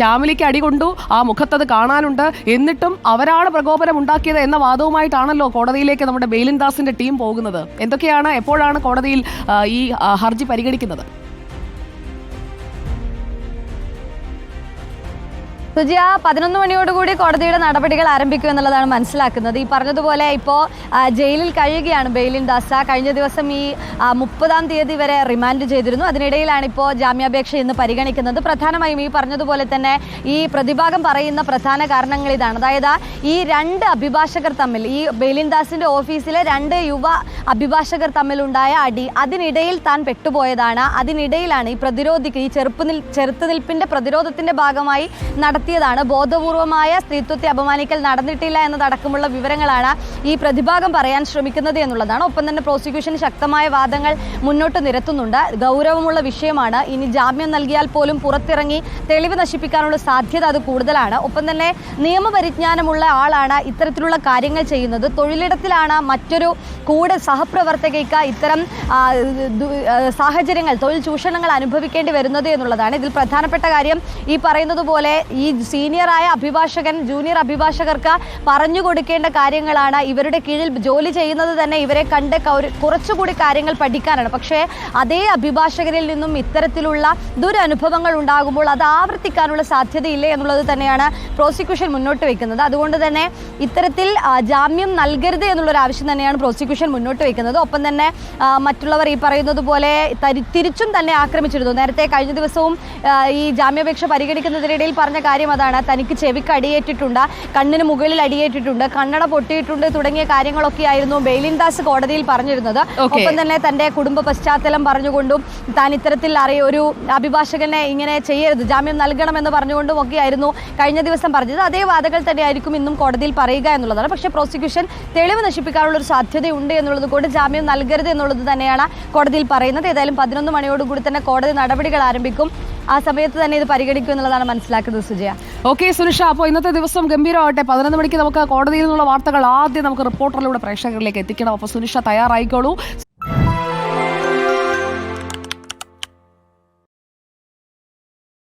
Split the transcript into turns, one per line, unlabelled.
ശ്യാമിലിക്ക് അടി കൊണ്ടു ആ മുഖത്തത് കാണാനുണ്ട്. എന്നിട്ടും അവരാണ് പ്രകോപനം ഉണ്ടാക്കിയത് എന്ന വാദവുമായിട്ടാണല്ലോ കോടതിയിലേക്ക് നമ്മുടെ ബെയിലിൻ ദാസിന്റെ ടീം പോകുന്നത്. എന്തൊക്കെയാണ് എപ്പോഴാണ് കോടതിയിൽ ഈ ഹർജി പരിഗണിക്കുന്നത്?
സുജിയ പതിനൊന്ന് മണിയോടുകൂടി കോടതിയുടെ നടപടികൾ ആരംഭിക്കും എന്നുള്ളതാണ് മനസ്സിലാക്കുന്നത്. ഈ പറഞ്ഞതുപോലെ ഇപ്പോൾ ജയിലിൽ കഴിയുകയാണ് ബെയിലിൻ ദാസ. കഴിഞ്ഞ ദിവസം ഈ ആ, മുപ്പതാം തീയതി വരെ റിമാൻഡ് ചെയ്തിരുന്നു. അതിനിടയിലാണ് ഇപ്പോൾ ജാമ്യാപേക്ഷ ഇന്ന് പരിഗണിക്കുന്നത്. പ്രധാനമായും ഈ പറഞ്ഞതുപോലെ തന്നെ ഈ പ്രതിഭാഗം പറയുന്ന പ്രധാന കാരണങ്ങൾ ഇതാണ്. അതായത് ഈ രണ്ട് അഭിഭാഷകർ തമ്മിൽ ഈ ബെയിലിൻ ദാസിന്റെ ഓഫീസിലെ രണ്ട് യുവ അഭിഭാഷകർ തമ്മിലുണ്ടായ അടി അതിനിടയിൽ താൻ പെട്ടുപോയതാണ്. അതിനിടയിലാണ് ഈ പ്രതിരോധിക്ക് ഈ ചെറുപ്പ് ചെറുത്തുനിൽപ്പിന്റെ പ്രതിരോധത്തിന്റെ ഭാഗമായി നടത്തിയതാണ് ബോധപൂർവമായ സ്ത്രീത്വത്തെ അപമാനിക്കൽ നടന്നിട്ടില്ല എന്നതടക്കമുള്ള വിവരങ്ങളാണ് ഈ പ്രതിഭാഗം പറയാൻ ശ്രമിക്കുന്നത് എന്നുള്ളതാണ്. ഒപ്പം തന്നെ പ്രോസിക്യൂഷൻ ശക്തമായ വാദങ്ങൾ മുന്നോട്ട് നിരത്തുന്നുണ്ട്. ഗൗരവമുള്ള വിഷയമാണ്. ഇനി ജാമ്യം നൽകിയാൽ പോലും പുറത്തിറങ്ങി തെളിവ് നശിപ്പിക്കാനുള്ള സാധ്യത അത് കൂടുതലാണ്. ഒപ്പം തന്നെ നിയമപരിജ്ഞാനമുള്ള ആളാണ് ഇത്തരത്തിലുള്ള കാര്യങ്ങൾ ചെയ്യുന്നത്. തൊഴിലിടത്തിലാണ് മറ്റൊരു കൂടെ സഹപ്രവർത്തകയ്ക്ക് ഇത്തരം സാഹചര്യങ്ങൾ തൊഴിൽ ചൂഷണങ്ങൾ അനുഭവിക്കേണ്ടി വരുന്നത് എന്നുള്ളതാണ്. ഇതിൽ പ്രധാനപ്പെട്ട കാര്യം ഈ പറയുന്നത് പോലെ ഈ സീനിയറായ അഭിഭാഷകൻ ജൂനിയർ അഭിഭാഷകർക്ക് പറഞ്ഞു കൊടുക്കേണ്ട കാര്യങ്ങളാണ്. ഇവരുടെ കീഴിൽ ജോലി ചെയ്യുന്നത് തന്നെ ഇവരെ കണ്ട് കുറച്ചുകൂടി കാര്യങ്ങൾ പഠിക്കാനാണ്. പക്ഷേ അതേ അഭിഭാഷകരിൽ നിന്നും ഇത്തരത്തിലുള്ള ദുരനുഭവങ്ങൾ ഉണ്ടാകുമ്പോൾ അത് ആവർത്തിക്കാനുള്ള സാധ്യതയില്ല എന്നുള്ളത് തന്നെയാണ് പ്രോസിക്യൂഷൻ മുന്നോട്ട് വെക്കുന്നത്. അതുകൊണ്ട് തന്നെ ഇത്തരത്തിൽ ജാമ്യം നൽകരുത് എന്നുള്ളൊരു ആവശ്യം തന്നെയാണ് പ്രോസിക്യൂഷൻ മുന്നോട്ട് വെക്കുന്നത്. ഒപ്പം തന്നെ മറ്റുള്ളവർ ഈ പറയുന്നത് പോലെ തിരിച്ചും തന്നെ ആക്രമിച്ചിരുന്നു. നേരത്തെ കഴിഞ്ഞ ദിവസവും ഈ ജാമ്യാപേക്ഷ പരിഗണിക്കുന്നതിനിടയിൽ പറഞ്ഞ കാര്യം അതാണ്. തനിക്ക് ചെവിക്ക് അടിയേറ്റിട്ടുണ്ട് കണ്ണിന് മുകളിൽ അടിയേറ്റിട്ടുണ്ട് കണ്ണട പൊട്ടിയിട്ടുണ്ട് തുടങ്ങിയ കാര്യങ്ങളൊക്കെ ആയിരുന്നു ബെയിലിൻദാസ് കോടതിയിൽ പറഞ്ഞിരുന്നത്. ഒപ്പം തന്നെ തന്റെ കുടുംബ പശ്ചാത്തലം പറഞ്ഞുകൊണ്ടും താൻ ഇത്തരത്തിൽ അറിയ ഒരു അഭിഭാഷകനെ ഇങ്ങനെ ചെയ്യരുത് ജാമ്യം നൽകണമെന്ന് പറഞ്ഞുകൊണ്ടും ഒക്കെ ആയിരുന്നു കഴിഞ്ഞ ദിവസം പറഞ്ഞത്. അതേ വാദങ്ങൾ തന്നെയായിരിക്കും ഇന്നും കോടതിയിൽ പറയുക എന്നുള്ളതാണ്. പക്ഷേ പ്രോസിക്യൂഷൻ തെളിവ് നശിപ്പിക്കാനുള്ള ഒരു സാധ്യതയുണ്ട് എന്നുള്ളത് കൊണ്ട് ജാമ്യം നൽകരുത് എന്നുള്ളത് തന്നെയാണ് കോടതിയിൽ പറയുന്നത്. ഏതായാലും പതിനൊന്ന് മണിയോടുകൂടി തന്നെ കോടതി നടപടികൾ ആരംഭിക്കും. ആ സമയത്ത് തന്നെ ഇത് പരിഗണിക്കും എന്നുള്ളതാണ് മനസ്സിലാക്കുന്നത് സുജയ.
ഓക്കെ സുനിഷ അപ്പോൾ ഇന്നത്തെ ദിവസം ഗംഭീരമാവട്ടെ പതിനൊന്ന് മണിക്ക് നമുക്ക് കോടതിയിൽ നിന്നുള്ള വാർത്തകൾ ആദ്യം നമുക്ക് റിപ്പോർട്ടറിലൂടെ പ്രേക്ഷകരിലേക്ക് എത്തിക്കണം. അപ്പോൾ സുനിഷ തയ്യാറായിക്കോളൂ.